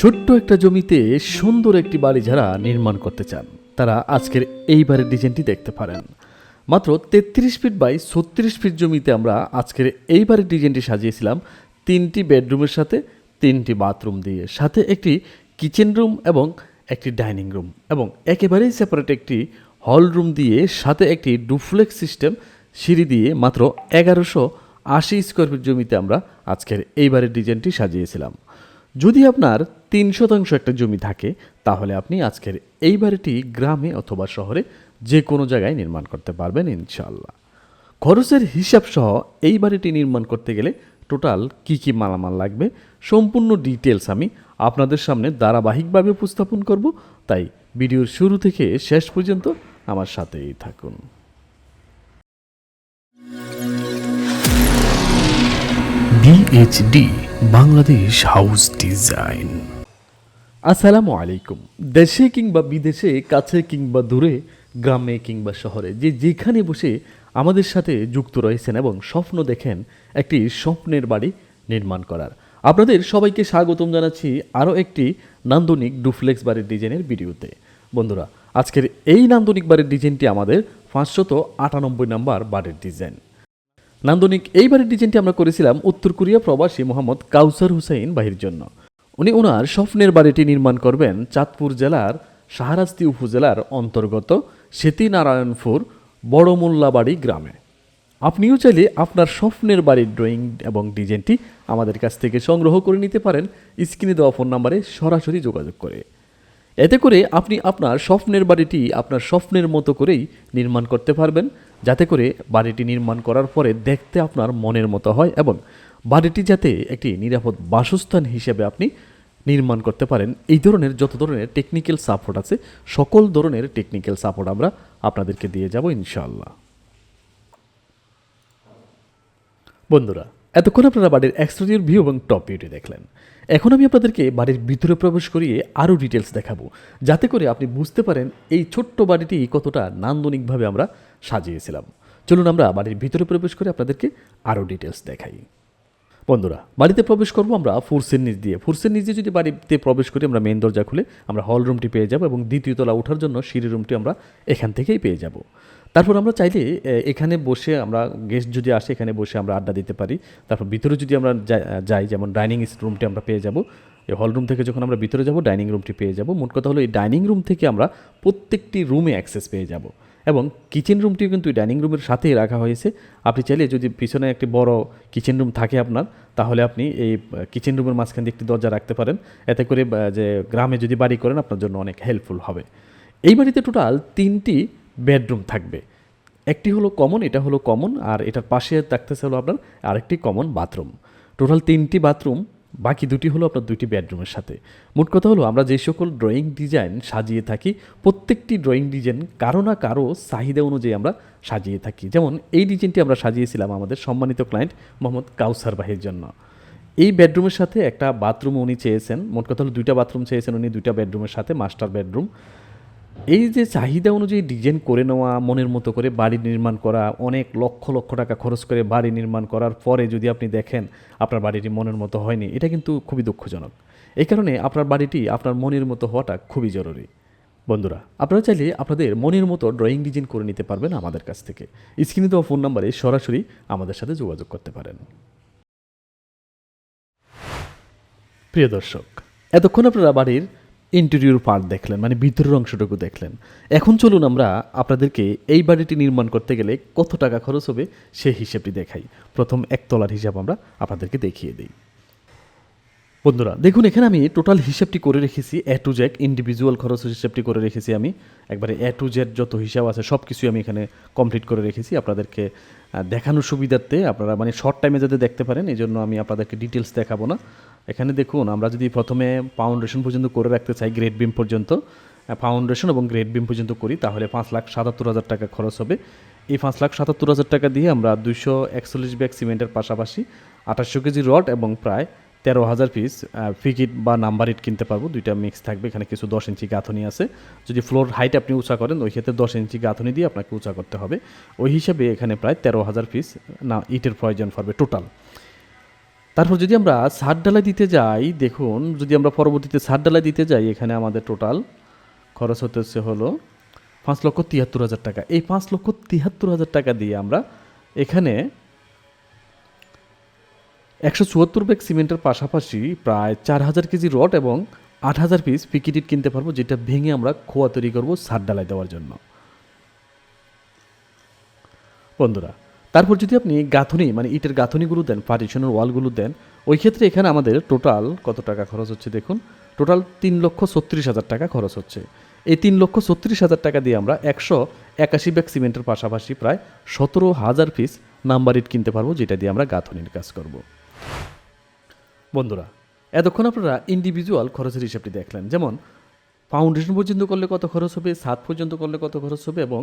ছোট্ট একটা জমিতে সুন্দর একটি বাড়ি যারা নির্মাণ করতে চান। তারা আজকের এই বাড়ির ডিজাইনটি দেখতে পারেন। মাত্র তেত্রিশ ফিট বাই ছত্রিশ ফিট জমিতে আমরা আজকের এই বাড়ির ডিজাইনটি সাজিয়েছিলাম। তিনটি বেডরুমের সাথে, তিনটি বাথরুম দিয়ে। সাথে একটি কিচেন রুম এবং একটি ডাইনিং রুম এবং একেবারেই সেপারেট একটি হল রুম দিয়ে সাথে একটি ডুফ্লেক্স সিস্টেম সিঁড়ি দিয়ে মাত্র এগারোশো আশি স্কোয়ার ফিট জমিতে আমরা আজকের এই বাড়ির ডিজাইনটি সাজিয়েছিলাম। যদি আপনার তিন শতাংশ একটা জমি থাকে, তাহলে আপনি আজকের এই বাড়িটি গ্রামে অথবা শহরে যে কোনো জায়গায় নির্মাণ করতে পারবেন ইনশাল্লাহ খরচের হিসাব সহ এই বাড়িটি নির্মাণ করতে গেলে টোটাল কি কি মালামাল লাগবে, সম্পূর্ণ ডিটেলস আমি আপনাদের সামনে ধারাবাহিকভাবে উপস্থাপন করব। তাই ভিডিওর শুরু থেকে শেষ পর্যন্ত আমার সাথেই থাকুন। বিএইচডি বাংলাদেশ হাউস ডিজাইন আসসালামু আলাইকুম। দেশে কিংবা বিদেশে, কাছে কিংবা দূরে, গ্রামে কিংবা শহরে, যে যেখানে বসে আমাদের সাথে যুক্ত রয়েছেন এবং স্বপ্ন দেখেন একটি স্বপ্নের বাড়ি নির্মাণ করার। আপনাদের সবাইকে স্বাগতম জানাচ্ছি আরও একটি নান্দনিক ডুফ্লেক্স বাড়ির ডিজাইনের ভিডিওতে। বন্ধুরা, আজকের এই নান্দনিক বাড়ির ডিজাইনটি আমাদের পাঁচশত আটানব্বই নাম্বার বাড়ির ডিজাইন। নান্দনিক এই বাড়ির ডিজাইনটি আমরা করেছিলাম উত্তর কোরিয়া প্রবাসী মোহাম্মদ কাউসার হুসাইন বাহির জন্য। উনি ওনার স্বপ্নের বাড়িটি নির্মাণ করবেন চাঁদপুর জেলার শাহরাস্তি উপজেলার অন্তর্গত সেতিনারায়ণপুর বড়মোল্লাবাড়ি গ্রামে। আপনিও চাইলে আপনার স্বপ্নের বাড়ির ড্রয়িং এবং ডিজাইনটি আমাদের কাছ থেকে সংগ্রহ করে নিতে পারেন। স্ক্রিনে দেওয়া ফোন নাম্বারে সরাসরি যোগাযোগ করে। এতে করে আপনি আপনার স্বপ্নের বাড়িটি আপনার স্বপ্নের মতো করেই নির্মাণ করতে পারবেন। যাতে করে বাড়িটি নির্মাণ করার পরে দেখতে আপনার মনের মতো হয় এবং বাড়িটি যাতে একটি নিরাপদ বাসস্থান হিসেবে আপনি নির্মাণ করতে পারেন। এই ধরনের যত ধরনের টেকনিক্যাল সাপোর্ট আছে, সকল ধরনের টেকনিক্যাল সাপোর্ট আমরা আপনাদেরকে দিয়ে যাব ইনশাল্লাহ বন্ধুরা, এতক্ষণ আপনারা বাড়ির এক্সটেরিয়র ভিউ এবং টপ ভিউটি দেখলেন। এখন আমি আপনাদেরকে বাড়ির ভিতরে প্রবেশ করিয়ে আরও ডিটেলস দেখাবো, যাতে করে আপনি বুঝতে পারেন এই ছোট্ট বাড়িটি কতটা নান্দনিকভাবে আমরা সাজিয়েছিলাম। চলুন আমরা বাড়ির ভিতরে প্রবেশ করে আপনাদেরকে আরও ডিটেলস দেখাই। বন্ধুরা, বাড়িতে প্রবেশ করব আমরা ফোর্সের নিচ দিয়ে। ফোর্সের নিচ যদি বাড়িতে প্রবেশ করি, আমরা মেন দরজা খুলে আমরা হল রুমটি পেয়ে যাব এবং দ্বিতীয় তলা ওঠার জন্য সিঁড়ি রুমটি আমরা এখান থেকেই পেয়ে যাব। তারপর আমরা চাইলে এখানে বসে আমরা গেস্ট যদি আসে, এখানে বসে আমরা আড্ডা দিতে পারি। তারপর ভিতরে যদি আমরা যাই, যেমন ডাইনিং রুমটি আমরা পেয়ে যাব। এই হল রুম থেকে যখন আমরা ভিতরে যাব ডাইনিং রুমটি পেয়ে যাব। মোট কথা হলো, এই ডাইনিং রুম থেকে আমরা প্রত্যেকটি রুমে অ্যাক্সেস পেয়ে যাব। এবং কিচেন রুমটিও কিন্তু ডাইনিং রুমের সাথেই রাখা হয়েছে। আপনি চাইলে যদি পিছনে একটি বড় কিচেন রুম থাকে আপনার, তাহলে আপনি এই কিচেন রুমের মাঝখান দিয়ে একটি দরজা রাখতে পারেন। এতে করে যে গ্রামে যদি বাড়ি করেন, আপনার জন্য অনেক হেল্পফুল হবে। এই বাড়িতে টোটাল তিনটি বেডরুম থাকবে। একটি হলো কমন, এটা হলো কমন, আর এটার পাশে থাকতেছে হলো আপনার আরেকটি কমন বাথরুম। টোটাল তিনটি বাথরুম, বাকি দুটি হলো আপনার দুইটি বেডরুমের সাথে। মোট কথা হলো আমরা যে সকল ড্রয়িং ডিজাইন সাজিয়ে থাকি, প্রত্যেকটি ড্রয়িং ডিজাইন কারও না কারও চাহিদা অনুযায়ী আমরা সাজিয়ে থাকি। যেমন এই ডিজাইনটি আমরা সাজিয়েছিলাম আমাদের সম্মানিত ক্লায়েন্ট মোহাম্মদ কাউসার বাহির জন্য। এই বেডরুমের সাথে একটা বাথরুম উনি চেয়েছেন, মোট কথা হলো দুইটা বাথরুম চেয়েছেন উনি, দুইটা বেডরুমের সাথে মাস্টার বেডরুম। এই যে চাহিদা অনুযায়ী ডিজাইন করে নেওয়া, মনের মতো করে বাড়ি নির্মাণ করা, অনেক লক্ষ লক্ষ টাকা খরচ করে বাড়ি নির্মাণ করার পরে যদি আপনি দেখেন আপনার বাড়িটি মনের মতো হয়নি, এটা কিন্তু খুবই দুঃখজনক। এই কারণে আপনার বাড়িটি আপনার মনের মতো হওয়াটা খুবই জরুরি। বন্ধুরা, আপনারা চাইলে আপনাদের মনের মতো ড্রয়িং ডিজাইন করে নিতে পারবেন আমাদের কাছ থেকে। স্ক্রিনে দেওয়া ফোন নাম্বারে সরাসরি আমাদের সাথে যোগাযোগ করতে পারেন। প্রিয় দর্শক, এতক্ষণ আপনারা বাড়ির ইন্টেরিয়র পার্ট দেখলেন মানে ভিতরের অংশটুকু দেখলেন। এখন চলুন আমরা আপনাদেরকে এই বাড়িটি নির্মাণ করতে গেলে কত টাকা খরচ হবে সেই হিসেবটি দেখাই। প্রথম একতলার হিসাব আমরা আপনাদেরকে দেখিয়ে দিই। বন্ধুরা, দেখুন, এখানে আমি টোটাল হিসাবটি করে রেখেছি। এ টু জেড ইন্ডিভিজুয়াল খরচ হিসাবটি করে রেখেছি আমি। একবারে এ টু জেড যত হিসাব আছে সব কিছুই আমি এখানে কমপ্লিট করে রেখেছি আপনাদেরকে দেখানোর সুবিধার্থে। আপনারা মানে শর্ট টাইমে যাতে দেখতে পারেন এই জন্য আমি আপনাদেরকে ডিটেলস দেখাবো না। এখানে দেখুন, আমরা যদি প্রথমে ফাউন্ডেশন পর্যন্ত করে রাখতে চাই গ্রেড বিম পর্যন্ত ফাউন্ডেশন এবং গ্রেড বিম পর্যন্ত করি, তাহলে পাঁচ লাখ সাতাত্তর হাজার টাকা খরচ হবে। এই পাঁচ লাখ সাতাত্তর হাজার টাকা দিয়ে আমরা দুইশো একচল্লিশ ব্যাগ সিমেন্টের পাশাপাশি আঠাশশো কেজি রড এবং প্রায় তেরো হাজার পিস ফিকিট বা নাম্বার ইট কিনতে পারব। দুইটা মিক্স থাকবে, এখানে কিছু দশ ইঞ্চি গাঁথনি আছে। যদি ফ্লোর হাইট আপনি উঁচা করেন, ওই ক্ষেত্রে দশ ইঞ্চি গাঁথনি দিয়ে আপনাকে উঁচা করতে হবে। ওই হিসাবে এখানে প্রায় তেরো হাজার পিস না, ইটের প্রয়োজন পড়বে টোটাল তারপর যদি আমরা সার ডালা দিতে যাই, দেখুন, যদি আমরা পরবর্তীতে সার ডালা দিতে যাই, এখানে আমাদের টোটাল খরচ হতেছে হলো পাঁচ লক্ষ তিয়াত্তর হাজার টাকা। এই পাঁচ লক্ষ তিয়াত্তর হাজার টাকা দিয়ে আমরা এখানে একশো চুয়াত্তর ব্যাগ সিমেন্টের পাশাপাশি প্রায় চার হাজার কেজি রড এবং আট হাজার পিস পিকিটিট কিনতে পারব, যেটা ভেঙে আমরা খোয়া তৈরি করব সার ডালাই দেওয়ার জন্য। বন্ধুরা তারপর যদি আপনি গাঁথনি মানে ইটের গাঁথনিগুলো দেন পার্টিশনের ওয়ালগুলো দেন, ওই ক্ষেত্রে এখানে আমাদের টোটাল কত টাকা খরচ হচ্ছে দেখুন? টোটাল তিন লক্ষ ছত্রিশ হাজার টাকা খরচ হচ্ছে। এই তিন লক্ষ ছত্রিশ হাজার টাকা দিয়ে আমরা একশো একাশি ব্যাগ সিমেন্টের পাশাপাশি প্রায় সতেরো হাজার পিস নাম্বার ইট কিনতে পারব, যেটা দিয়ে আমরা গাঁথনির কাজ করব। বন্ধুরা, এতক্ষণ আপনারা ইন্ডিভিজুয়াল খরচের হিসাবটি দেখলেন। যেমন ফাউন্ডেশন পর্যন্ত করলে কত খরচ হবে, ছাদ পর্যন্ত করলে কত খরচ হবে এবং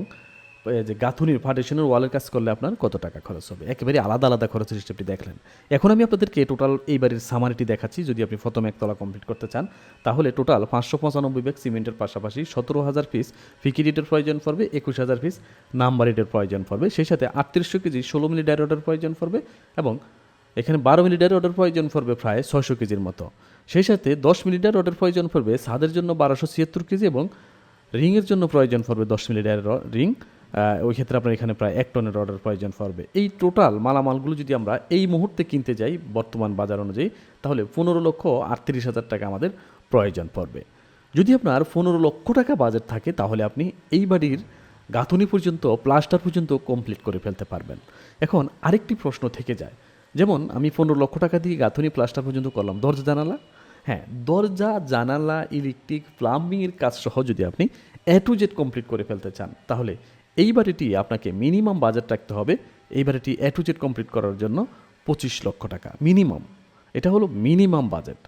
যে গাঁথুনির ফাউন্ডেশনের ওয়ালের কাজ করলে আপনার কত টাকা খরচ হবে? একেবারে আলাদা আলাদা খরচের হিসাবটি দেখলেন। এখন আমি আপনাদেরকে টোটাল এই বাড়ির সামারিটি দেখাচ্ছি। যদি আপনি প্রথম একতলা কমপ্লিট করতে চান, তাহলে টোটাল পাঁচশো পঁচানব্বই ব্যাগ সিমেন্টের পাশাপাশি সতেরো হাজার পিস ফিকিরিটের প্রয়োজন পড়বে, একুশ হাজার পিস নাম্বার ইটের প্রয়োজন পড়বে। সেই সাথে আটত্রিশশো কেজি ষোলো মিলি ডাইরোডের প্রয়োজন পড়বে এবং এখানে বারো মিলিটার অর্ডার প্রয়োজন পড়বে প্রায় ছয়শো কেজির মতো। সেই সাথে দশ মিলিটার অর্ডার প্রয়োজন পড়বে, ছাদের জন্য বারোশো ছিয়াত্তর কেজি এবং রিংয়ের জন্য প্রয়োজন পড়বে দশ মিলিটার রিং ওই ক্ষেত্রে আপনার এখানে প্রায় এক টনের অর্ডার প্রয়োজন পড়বে। এই টোটাল মালামালগুলো যদি আমরা এই মুহূর্তে কিনতে যাই বর্তমান বাজার অনুযায়ী, তাহলে পনেরো লক্ষ আটত্রিশ হাজার টাকা আমাদের প্রয়োজন পড়বে। যদি আপনার পনেরো লক্ষ টাকা বাজেট থাকে, তাহলে আপনি এই বাড়ির গাঁথনি পর্যন্ত প্লাস্টার পর্যন্ত কমপ্লিট করে ফেলতে পারবেন। এখন আরেকটি প্রশ্ন থেকে যায়। যেমন, আমি পনেরো লক্ষ টাকা দিয়ে গাঁথনি প্লাস্টার পর্যন্ত করলাম, দরজা জানালা? হ্যাঁ দরজা, জানালা ইলেকট্রিক প্লাম্বিংয়ের কাজ সহ যদি আপনি এ টু জেড কমপ্লিট করে ফেলতে চান, তাহলে এই বাড়িটি আপনাকে মিনিমাম বাজেট রাখতে হবে। এই বাড়িটি এ টু জেড কমপ্লিট করার জন্য পঁচিশ লক্ষ টাকা, মিনিমাম। এটা হলো মিনিমাম বাজেট।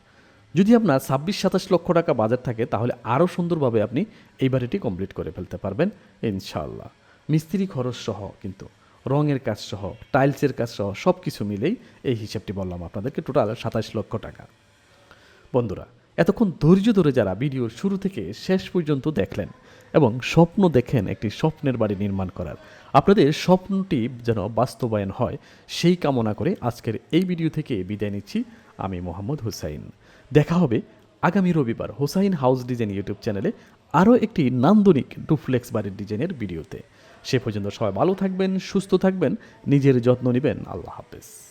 যদি আপনার ছাব্বিশ, সাতাশ লক্ষ টাকা বাজেট থাকে, তাহলে আরও সুন্দরভাবে আপনি এই বাড়িটি কমপ্লিট করে ফেলতে পারবেন ইনশাল্লাহ মিস্ত্রি খরচ সহ কিন্তু, রঙের কাজ সহ টাইলসের কাজ সহ সব কিছু মিলেই এই হিসাবটি বললাম আপনাদেরকে টোটাল সাতাশ লক্ষ টাকা। বন্ধুরা এতক্ষণ ধৈর্য ধরে যারা ভিডিওর শুরু থেকে শেষ পর্যন্ত দেখলেন এবং স্বপ্ন দেখেন একটি স্বপ্নের বাড়ি নির্মাণ করার, আপনাদের স্বপ্নটি যেন বাস্তবায়ন হয়, সেই কামনা করে আজকের এই ভিডিও থেকে বিদায় নিচ্ছি। আমি মোহাম্মদ হুসাইন। দেখা হবে আগামী রবিবার হোসাইন হাউস ডিজাইন ইউটিউব চ্যানেলে আরও একটি নান্দনিক ডুফ্লেক্স বাড়ির ডিজাইনের ভিডিওতে। সে পর্যন্ত সবাই ভালো থাকবেন, সুস্থ থাকবেন, নিজের যত্ন নেবেন। আল্লাহ হাফেজ।